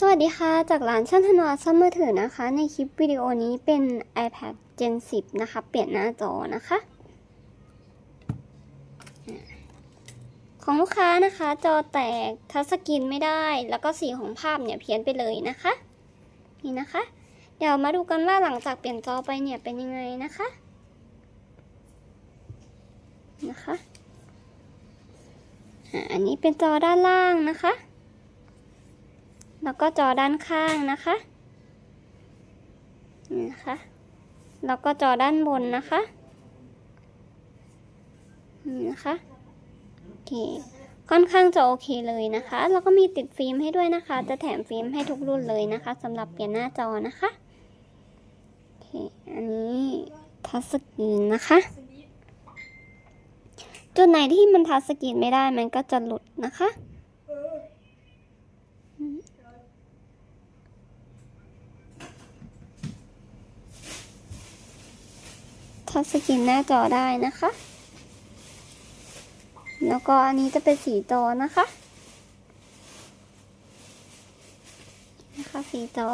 สวัสดีค่ะ จากร้านช่างธนวัฒน์ซ่อมมือถือนะคะ ในคลิปวิดีโอนี้เป็น iPad Gen 10 นะคะ เปลี่ยนหน้าจอนะคะ ของลูกค้านะคะ จอแตกทัชสกรีนไม่ได้ แล้วก็สีของภาพเนี่ยเพี้ยนไปเลยนะคะ นี่นะคะ เดี๋ยวมาดูกันว่าหลังจากเปลี่ยนจอไปเนี่ยเป็นยังไงนะคะ นะคะอันนี้เป็นจอด้านล่างนะคะ แล้วก็จอด้านข้างนะคะนี่นะคะแล้วก็จอด้านบนนะคะนี่นะคะโอเคค่อนข้างจะโอเคเลยนะคะ แล้วก็มีติดฟิล์มให้ด้วยนะคะ จะแถมฟิล์มให้ทุกรุ่นเลยนะคะสำหรับเปลี่ยนหน้าจอนะคะโอเคอันนี้ทัชสกรีนนะคะจุดไหนที่มันทัชสกรีนไม่ได้มันก็จะหลุดนะคะ ทัชสกรีนหน้าจอได้นะคะ แล้วก็อันนี้จะเป็นสีจอนะคะ นะคะสีจอ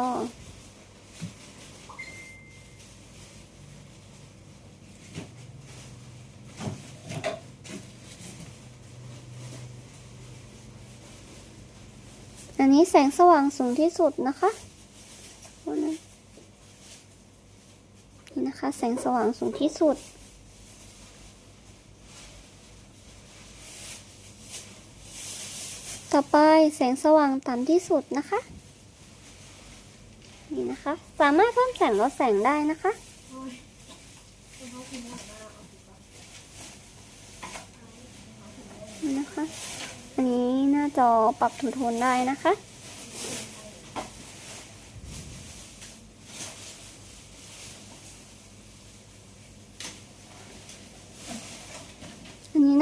อันนี้แสงสว่างสูงที่สุดนะคะ แสงสว่างสูงที่สุด ต่อไปแสงสว่างต่ำที่สุดนะคะ นี่นะคะ สามารถเพิ่มแสงลดแสงได้นะคะนี่นะคะ อันนี้หน้าจอปรับทูโทนได้นะคะ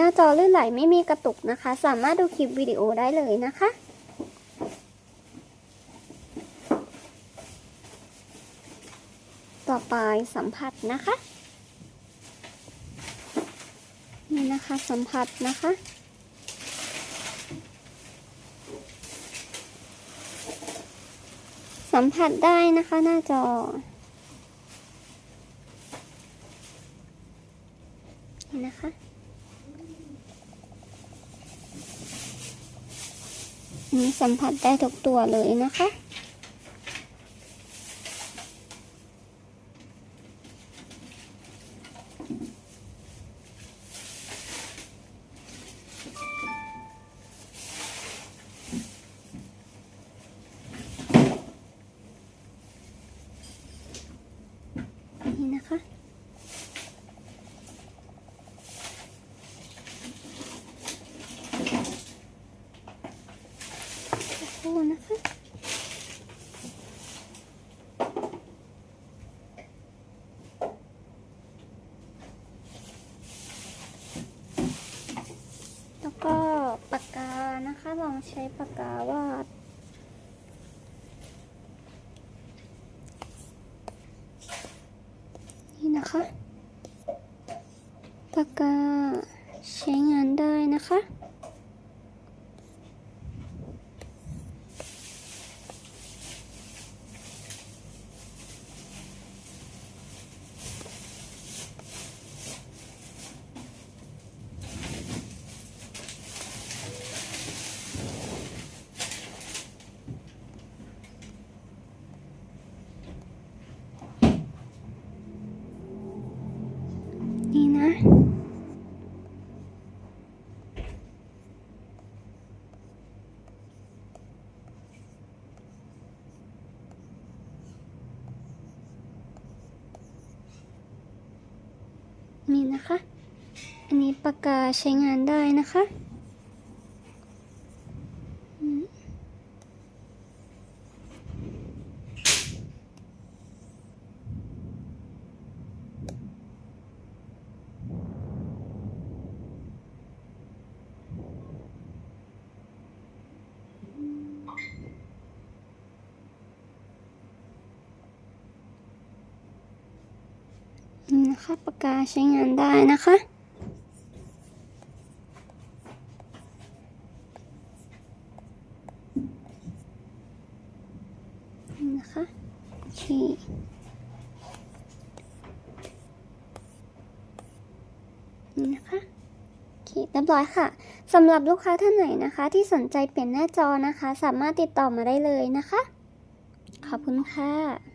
หน้าจอลื่นไหลไม่มีกระตุกนะคะ สามารถดูคลิปวิดีโอได้เลยนะคะ ต่อไปสัมผัสนะคะ นี่นะคะสัมผัสนะคะสัมผัสได้นะคะหน้าจอ นี่นะคะ นี่สัมผัสได้ทุกตัวเลยนะคะ นี่นะคะ อ้นะคะแล้วก็ปากกานะคะลองใช้ปากกาวาดนี่นะคะปากกาใช้งานได้นะคะ นี่นะ นี่นะคะ อันนี้ปากกาใช้งานได้นะคะ นะคะปากกาใช้งานได้นะคะนนะคะโอเคนี่นะคะโอเคเรียบร้อยค่ะสำหรับลูกค้าท่านไหนนะคะ ที่สนใจเปลี่ยนหน้าจอนะคะ สามารถติดต่อมาได้เลยนะคะ ขอบคุณค่ะ